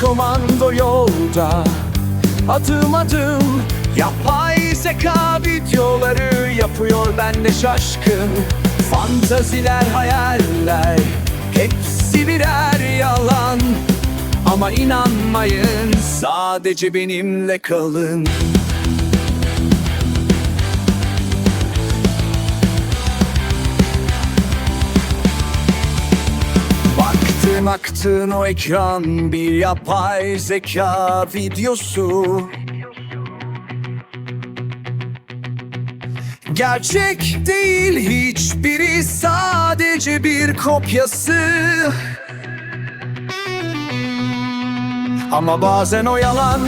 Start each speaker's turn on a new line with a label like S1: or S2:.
S1: komando yolda. Adım adım Yapay zeka videoları yapıyor ben de şaşkın. Fantaziler hayaller Hepsi birer yalan. Ama inanmayın Sadece benimle kalın Aktın o ekran bir yapay zeka videosu. Gerçek değil hiçbiri sadece bir kopyası. Ama bazen o yalan